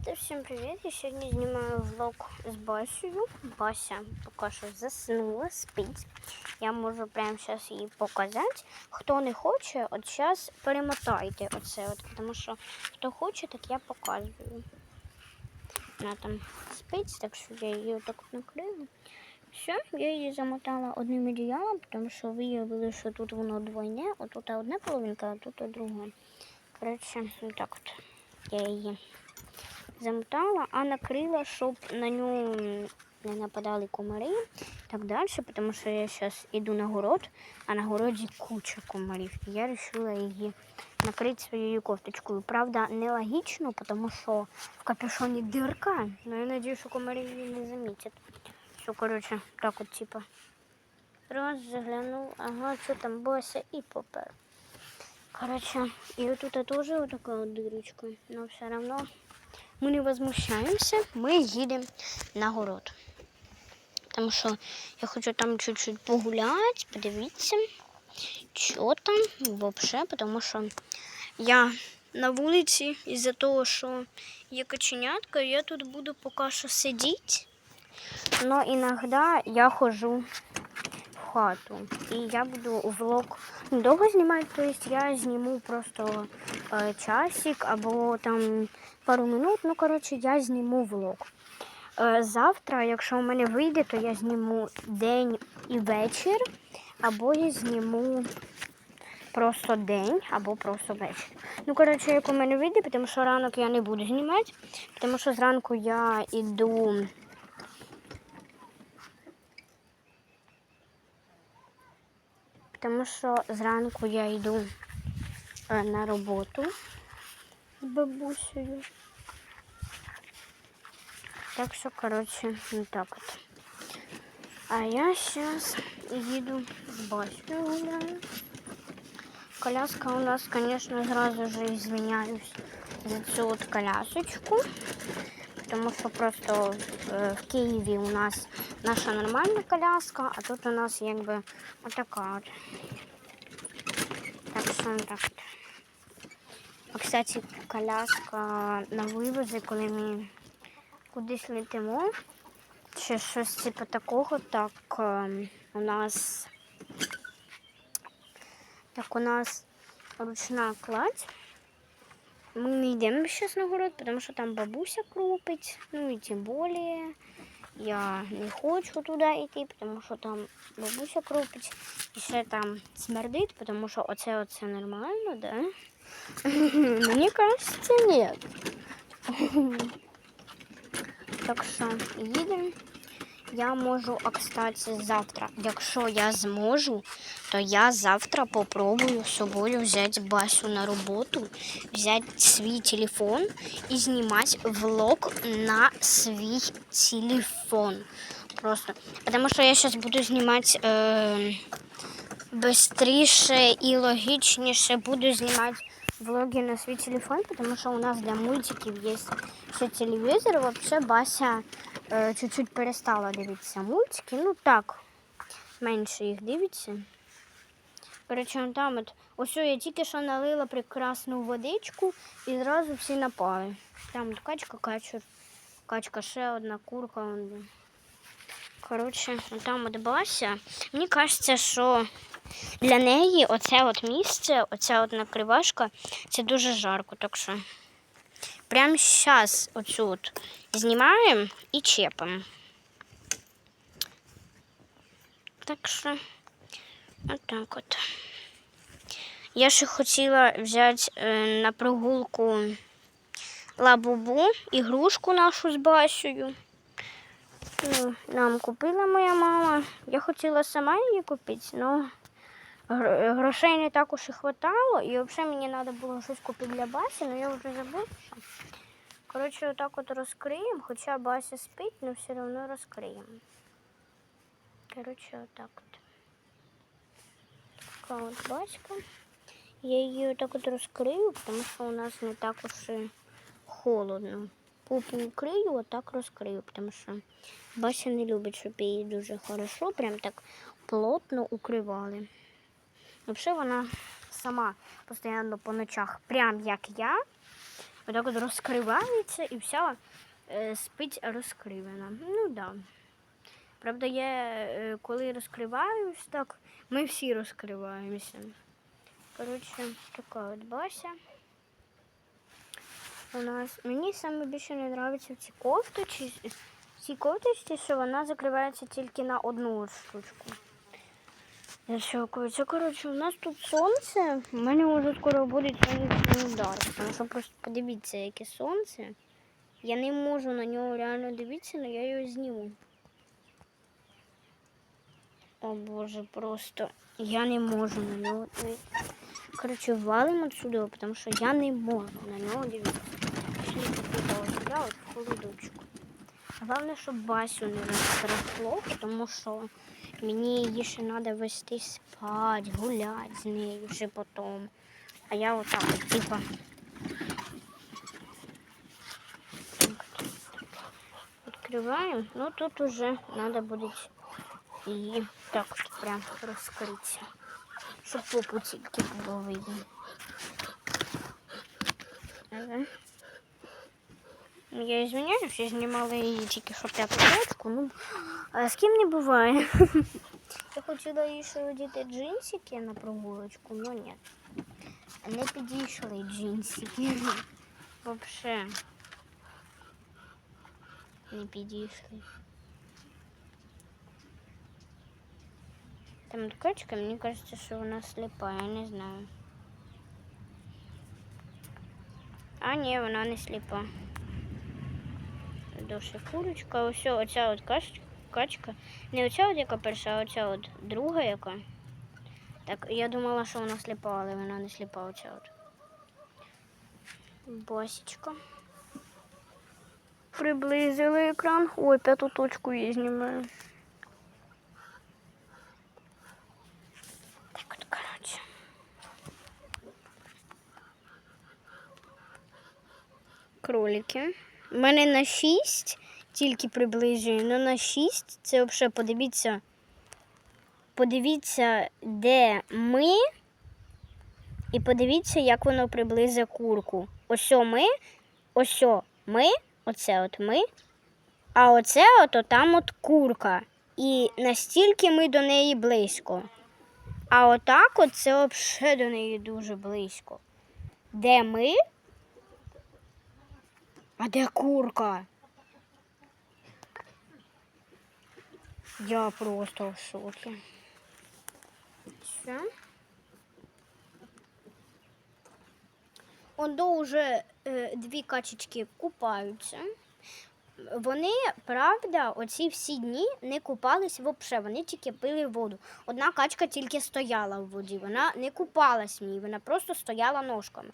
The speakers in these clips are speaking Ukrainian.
Ребята, всем привет! Я сегодня снимаю влог с Басею. Бася поки що заснула, спить. Я можу прямо зараз її показати. Хто не хоче, от зараз перемотайте оце, от, тому що хто хоче, так я показую. Вона там спить, так що я її отак от накрила. Все, я її замотала одним одіялом, тому що виявили, що тут воно двойне, отут одна половинка, а тут друга. Коротше, отак от я її замотала, а накрила, щоб на нього не нападали комари так далі, тому що я зараз йду на город, а на городі куча комарів. Я вирішила її накрити своєю кофточкою. Правда, нелогічно, тому що в капюшоні дирка, але я сподіваюся, що комарі її не замітять. Все, коротше, так от, типа. Раз, заглянув, ага, що там Бося і попер. Короче, вот тут тоже вот такая вот дырочка. Но все равно мы не возмущаемся, мы едем на город. Потому что я хочу там чуть-чуть погулять, подивитися, що там вообще, потому що я на вулиці із-за того, що є коченятка, я тут буду поки що сидіти. Но иногда я хожу хату. І я буду влог довго знімати, тобто я зніму просто е, часик або там пару минут. Ну, коротше, я зніму влог. Е, завтра, якщо у мене вийде, то я зніму день і вечір, або я зніму просто день, або просто вечір. Ну, коротше, як у мене вийде, тому що ранок я не буду знімати, тому що зранку я йду. Тому що зранку я йду е, на роботу з бабусею. Так що, коротше, не так от. А я зараз їду з Басею гуляю. Коляска у нас, конечно, сразу же извиняюсь за цю от колясочку. Тому що просто е, в Києві у нас наша нормальна коляска, а тут у нас якби отака от. Так що так. А, кстати, коляска на вивозі, коли ми кудись летимо, чи щось типу такого, так е, у нас так у нас ручна кладь. Ми не йдемо зараз на город, тому що там бабуся крупить. Ну і тим більше я не хочу туди йти, тому що там бабуся крупить. І ще там смердить, тому що оце оце нормально, да? Мені кажеться, ні. Так що їдемо. Я можу, а завтра, якщо я зможу, то я завтра попробую собою взяти Басю на роботу, взяти свій телефон і знімати влог на свій телефон. Просто. Тому що я зараз буду знімати е, швидше і логічніше буду знімати влоги на свій телефон, тому що у нас для мультиків є ще телевізор. Взагалі Бася е, чуть-чуть перестала дивитися мультики. Ну так, менше їх дивиться. Коротше, там от ось я тільки що налила прекрасну водичку і зразу всі напали. Там от качка, качур, качка, ще одна курка. Коротше, там от Бася. Мені кажеться, що для неї оце от місце, оця от накривашка, це дуже жарко. Так що прямо зараз оцю от знімаємо і чепимо. Так що отак от. Я ще хотіла взяти е, на прогулку лабубу, ігрушку нашу з Басею. Ну, Нам купила моя мама. Я хотіла сама її купити, але грошей не так уж і хватало. І взагалі мені треба було щось купити для Басі, але я вже забула. Коротше, отак от розкриємо, хоча Бася спить, але все одно розкриємо. Коротше, отак от. Така от Баська. Я її отак от розкрию, тому що у нас не так уж і холодно. Попу укрию, а так розкрию, тому що Бася не любить, щоб її дуже хорошо, прям так плотно укривали. Взагалі вона сама постійно по ночах, прям як я. Отак от розкривається і вся е, спить розкривана. Ну так. Да. Правда, я е, коли розкриваюсь, так ми всі розкриваємося. Коротше, така от Бася. У нас мені саме більше не подобається в цій кофточці, в кофточці, що вона закривається тільки на одну штучку. Я. Це, коротше, у нас тут сонце. У мене вже скоро буде сонячний удар. Тому що просто подивіться, яке сонце. Я не можу на нього реально дивитися, але я його зніму. О боже, просто я не можу на нього дивитися. Коротше, валимо отсюда, тому що я не можу на нього дивитися. Сюди, от холодочку. Головне, щоб Басю не розтрясло, тому що мені її ще треба вести спать, гуляти з нею вже потім. А я отак, от, типа. Відкриваю. Ну тут уже треба буде її так от прям розкритися. Щоб попу тільки було видно. Ага. Я извиняюсь, я знімала її тільки що п'яту точку. Ну, а з ким не буває. Я хотіла їй ще одіти джинсики на прогулочку, але ні. Не підійшли джинсики. Вообще. Не підійшли. Там ткачка, мені кажется, що вона сліпа, я не знаю. А ні, вона не сліпа. Дуже курочка. Ось оця от кач- Качка. Не оця от яка перша, а оця от друга яка. Так, я думала, що вона сліпа, але вона не сліпа оця от. Босічка. Приблизили екран. Ой, п'яту точку її знімаю. Так от, коротше. Кролики. У мене на 6 тільки приближую, але на 6 це взагалі подивіться. Подивіться, де ми, і подивіться, як воно приблизить курку. Ось ми, ось ми, оце от ми, а оце от там от курка. І настільки ми до неї близько. А отак от це взагалі до неї дуже близько. Де ми? А де курка? Я просто в шокі. Все. Ондо вже е, дві качечки купаються. Вони, правда, оці всі дні не купались взагалі, вони тільки пили воду. Одна качка тільки стояла в воді, вона не купалась в ній, вона просто стояла ножками.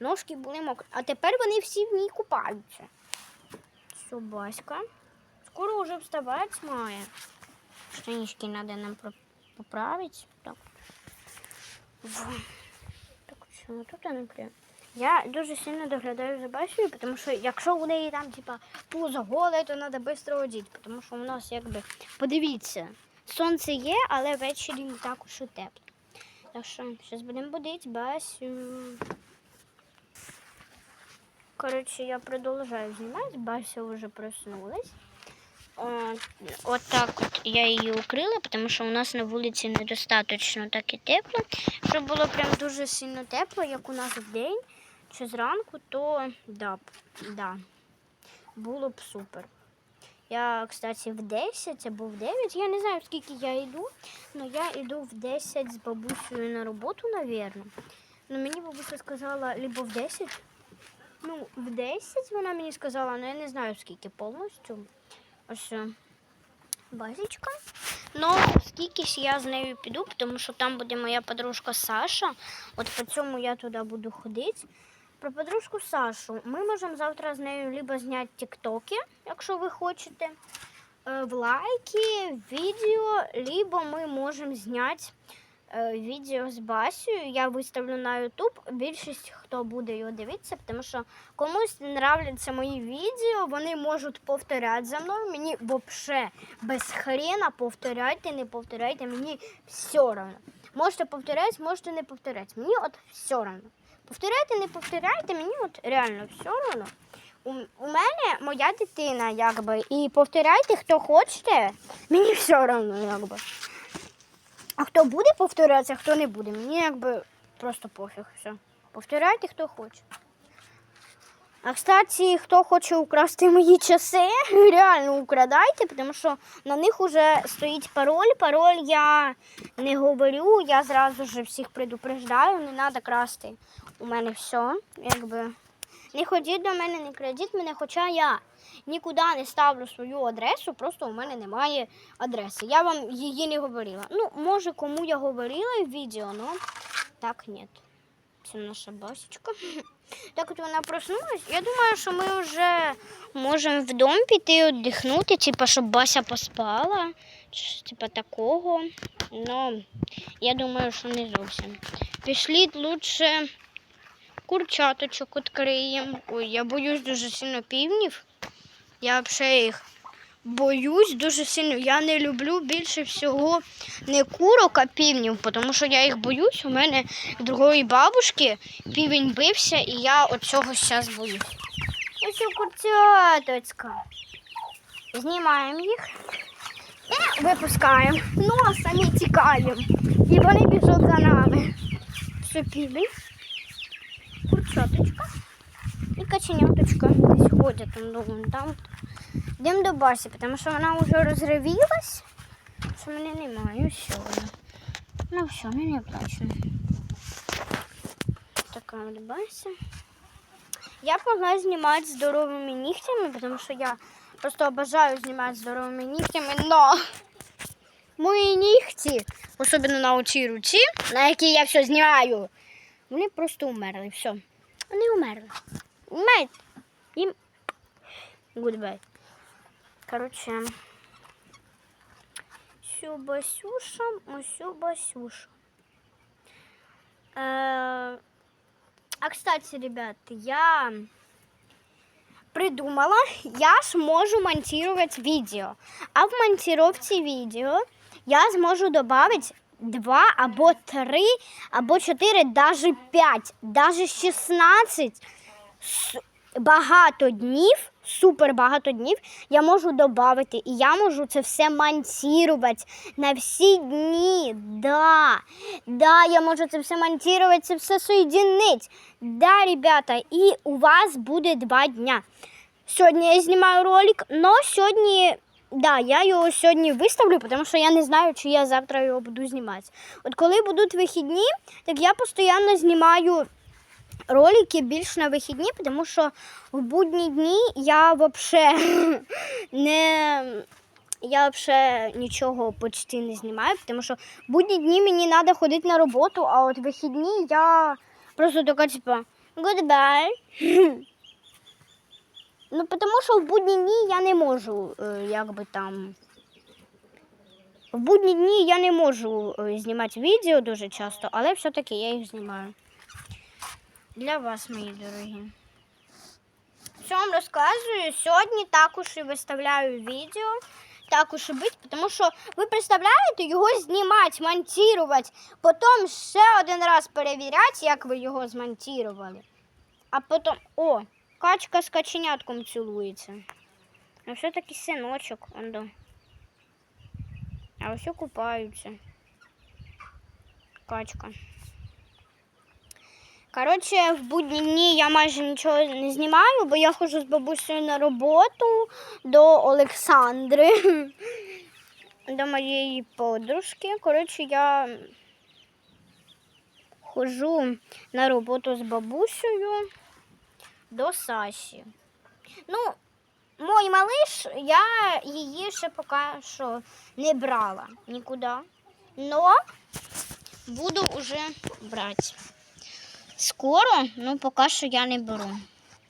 Ножки були мокрі. А тепер вони всі в ній купаються. Собаська. Скоро вже вставати має. Штанишки треба нам поправити. Так. Во. Так, що тут я прям. Я дуже сильно доглядаю за Басею, тому що якщо у неї там типа пузо голе, то треба швидко одіти, тому що у нас якби подивіться, сонце є, але ввечері не так уж і тепло. Так що зараз будемо будити Басю. Коротше, я продовжую знімати, Бася вже проснулась. От так от я її укрила, тому що у нас на вулиці недостатньо так і тепло. Щоб було прям дуже сильно тепло, як у нас в день чи зранку, то да, да, було б супер. Я, кстати, в 10 або в 9, я не знаю, скільки я йду, але я йду в 10 з бабусею на роботу, напевно. Ну, мені бабуся сказала, либо в 10, ну, в 10 вона мені сказала, але я не знаю, скільки повністю. Ось е, базічка. Ну, скільки ж я з нею піду, тому що там буде моя подружка Саша. От по цьому я туди буду ходити. Про подружку Сашу ми можемо завтра з нею либо зняти тіктоки, якщо ви хочете, е, в лайки, відео, либо ми можемо зняти відео з Басею. Я виставлю на YouTube. Більшість хто буде його дивитися, тому що комусь не нравляться мої відео, вони можуть повторяти за мною. Мені взагалі без хрена повторяйте, не повторяйте, мені все одно. Можете повторяти, можете не повторяти. Мені от все одно. Повторяйте, не повторяйте, мені от реально все одно. У мене моя дитина, якби, і повторяйте, хто хочете, мені все одно, якби. А хто буде повторятися, хто не буде, мені якби просто пофіг. Все. Повторяйте, хто хоче. А кстати, хто хоче украсти мої часи, реально украдайте, тому що на них вже стоїть пароль. Пароль я не говорю, я зразу ж всіх предупреждаю, не треба красти. У мене все. Якби. Не ходіть до мене, не крадіть мене, хоча я нікуди не ставлю свою адресу, просто у мене немає адреси. Я вам її не говорила. Ну, може, кому я говорила в відео, але так ні. Це наша басечка. Так от вона проснулась. Я думаю, що ми вже можемо в піти віддихнути, типа, щоб Бася поспала. Типа такого. Ну, я думаю, що не зовсім. Пішліть лучше курчаточок відкриємо. Ой, я боюсь дуже сильно півнів. Я взагалі їх боюсь дуже сильно. Я не люблю більше всього не курок, а півнів, тому що я їх боюсь. У мене другої бабушки півень бився, і я от цього зараз боюсь. Ось курчаточка. Знімаємо їх і випускаємо. Ну, а самі тікаємо. І вони біжуть за нами. Все півень, курчаточка і каченяточка. Десь ходять там. Йдемо до Басі, тому що вона вже розривілась, що мене немає. Все. Ну все, мені плачу. Така от Бася. Я могла знімати здоровими нігтями, тому що я просто обожаю знімати здоровими нігтями, но мої нігті, особливо на оцій руці, на якій я все знімаю, вони просто умерли. Все. Вони умерли. Мать. Їм. Goodbye. Короче. Сю Басюша, усю Басюша. Э, А, кстати, ребят, я придумала, я ж можу монтировать видео. А в монтировці відео я зможу добавить два або три, або чотири, даже п'ять, 16 с- багато днів, супер багато днів я можу додати. І я можу це все монтувати на всі дні. Да, да, я можу це все монтувати, це все соєдинити. Да, ребята, і у вас буде два дня. Сьогодні я знімаю ролик, але сьогодні, да, я його сьогодні виставлю, тому що я не знаю, чи я завтра його буду знімати. От коли будуть вихідні, так я постійно знімаю ролики більш на вихідні, тому що в будні дні я взагалі не. Я взагалі нічого почти не знімаю, тому що в будні дні мені треба ходити на роботу, а от вихідні я просто така, типа, goodbye. Ну, тому що в будні дні я не можу, якби там. В будні дні я не можу знімати відео дуже часто, але все-таки я їх знімаю. Для вас, мої дорогі. Що вам розказую? Сьогодні також і виставляю відео. Також і бить, тому що ви представляєте його знімати, монтувати, потім ще один раз перевіряти, як ви його змонтували. А потім, о, качка з каченятком цілується. А все-таки синочок, он до. А ось купаються. Качка. Коротше, в будні дні я майже нічого не знімаю, бо я ходжу з бабусею на роботу до Олександри, до моєї подружки. Коротше, я ходжу на роботу з бабусею до Саші. Ну, мой малиш, я її ще поки що не брала нікуди. Но буду вже брати. Скоро, ну поки що я не беру.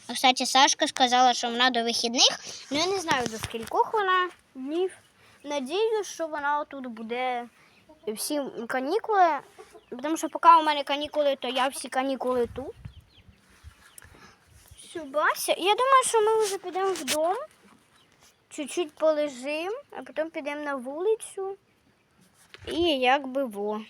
А, Кстати, Сашка сказала, що вона до вихідних, ну я не знаю до скількох вона днів. Надію, що вона тут буде всі канікули. Тому що поки у мене канікули, то я всі канікули тут. Все, Я думаю, що ми вже підемо вдома, чуть-чуть полежимо, а потім підемо на вулицю. І якби во.